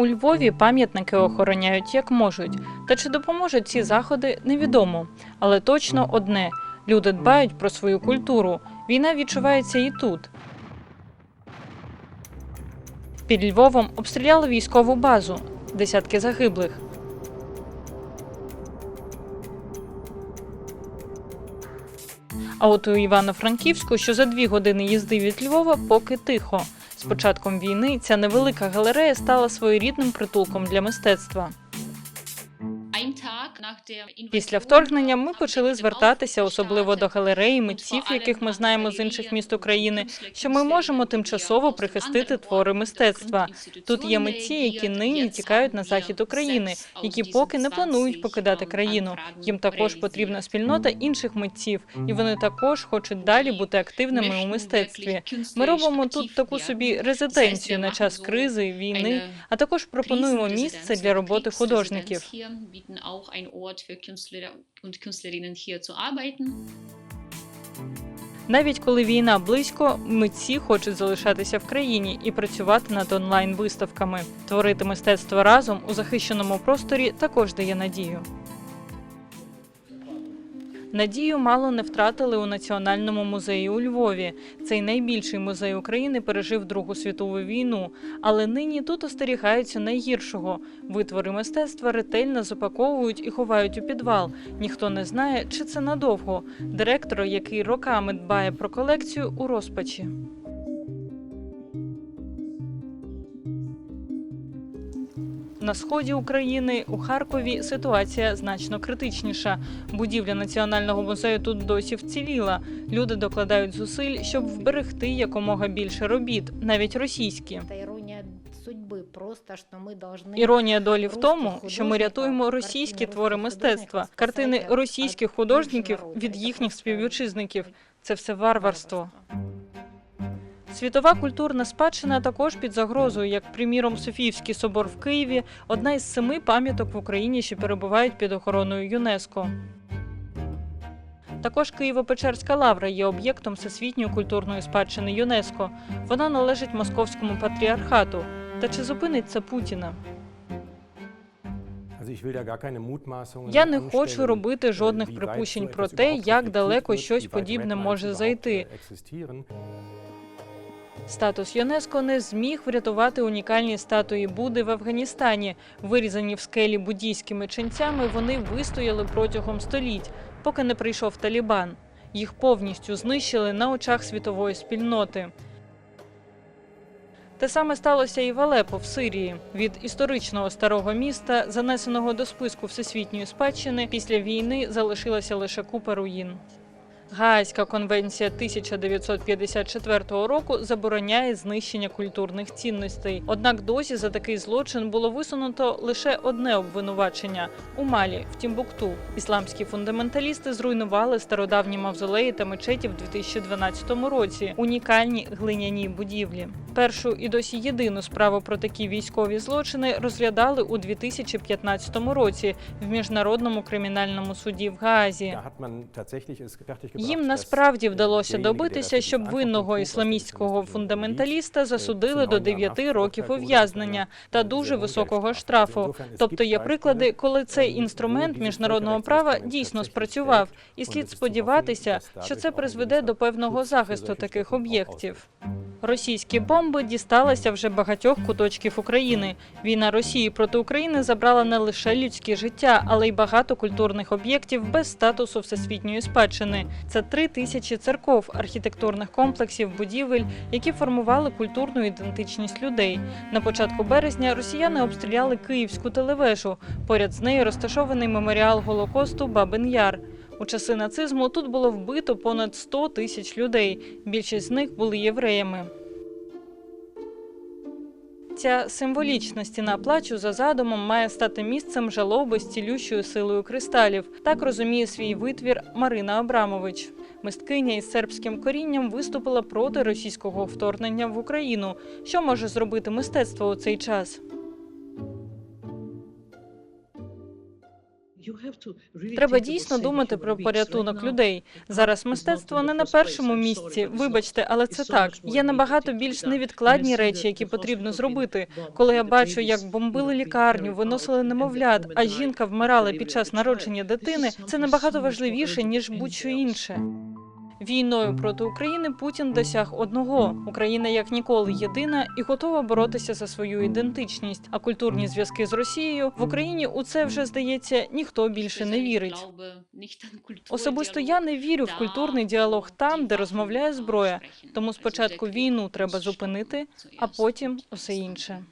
У Львові пам'ятники охороняють як можуть. Та чи допоможуть ці заходи, невідомо. Але точно одне: люди дбають про свою культуру. Війна відчувається і тут. Під Львовом обстріляли військову базу, десятки загиблих. А от у Івано-Франківську, що за дві години їзди від Львова, поки тихо. З початком війни ця невелика галерея стала своєрідним притулком для мистецтва. Після вторгнення ми почали звертатися, особливо до галереї митців, яких ми знаємо з інших міст України, що ми можемо тимчасово прихистити твори мистецтва. Тут є митці, які нині тікають на захід України, які поки не планують покидати країну. Їм також потрібна спільнота інших митців, і вони також хочуть далі бути активними у мистецтві. Ми робимо тут таку собі резиденцію на час кризи, війни, а також пропонуємо місце для роботи художників. Навіть коли війна близько, митці хочуть залишатися в країні і працювати над онлайн-виставками. Творити мистецтво разом у захищеному просторі також дає надію. Надію мало не втратили у Національному музеї у Львові. Цей найбільший музей України пережив Другу світову війну, але нині тут остерігаються найгіршого. Витвори мистецтва ретельно запаковують і ховають у підвал. Ніхто не знає, чи це надовго. Директор, який роками дбає про колекцію, у розпачі. На сході України у Харкові ситуація значно критичніша. Будівля національного музею тут досі вціліла. Люди докладають зусиль, щоб вберегти якомога більше робіт, навіть російські. Это ирония судьбы, просто что мы должны... Іронія долі в тому, що ми рятуємо російські твори мистецтва, картини російських художників від їхніх співвітчизників. Це все варварство. Світова культурна спадщина також під загрозою, як приміром Софіївський собор в Києві, одна із семи пам'яток в Україні, що перебувають під охороною ЮНЕСКО. Також Києво-Печерська лавра є об'єктом всесвітньої культурної спадщини ЮНЕСКО. Вона належить московському патріархату. Та чи зупинить це Путіна? Я не хочу робити жодних припущень про те, як далеко щось подібне може зайти. Статус ЮНЕСКО не зміг врятувати унікальні статуї Буди в Афганістані. Вирізані в скелі буддійськими ченцями, вони вистояли протягом століть, поки не прийшов Талібан. Їх повністю знищили на очах світової спільноти. Те саме сталося і в Алепо в Сирії. Від історичного старого міста, занесеного до списку всесвітньої спадщини, після війни залишилася лише купа руїн. Гаазька конвенція 1954 року забороняє знищення культурних цінностей. Однак досі за такий злочин було висунуто лише одне обвинувачення у Малі в Тімбукту. Ісламські фундаменталісти зруйнували стародавні мавзолеї та мечеті в 2012 році. Унікальні глиняні будівлі. Першу і досі єдину справу про такі військові злочини розглядали у 2015 році в міжнародному кримінальному суді в Гаазі. Їм насправді вдалося добитися, щоб винного ісламістського фундаменталіста засудили до 9 років ув'язнення та дуже високого штрафу. Тобто є приклади, коли цей інструмент міжнародного права дійсно спрацював, і слід сподіватися, що це призведе до певного захисту таких об'єктів. Російські бомби дісталися вже багатьох куточків України. Війна Росії проти України забрала не лише людські життя, але й багато культурних об'єктів без статусу всесвітньої спадщини. Це три тисячі церков, архітектурних комплексів, будівель, які формували культурну ідентичність людей. На початку березня росіяни обстріляли Київську телевежу. Поряд з нею розташований меморіал Голокосту Бабин Яр. У часи нацизму тут було вбито понад 100 тисяч людей. Більшість з них були євреями. Ця символічна стіна плачу за задумом має стати місцем жалоби з цілющою силою кристалів. Так розуміє свій витвір Марина Абрамович. Мисткиня із сербським корінням виступила проти російського вторгнення в Україну. Що може зробити мистецтво у цей час? Треба дійсно думати про порятунок людей. Зараз мистецтво не на першому місці. Вибачте, але це так. Є набагато більш невідкладні речі, які потрібно зробити. Коли я бачу, як бомбили лікарню, виносили немовлят, а жінка вмирала під час народження дитини, це набагато важливіше ніж будь-що інше. Війною проти України Путін досяг одного: Україна як ніколи єдина і готова боротися за свою ідентичність. А культурні зв'язки з Росією в Україні у це вже здається ніхто більше не вірить. Особисто я не вірю в культурний діалог там, де розмовляє зброя. Тому спочатку війну треба зупинити, а потім усе інше.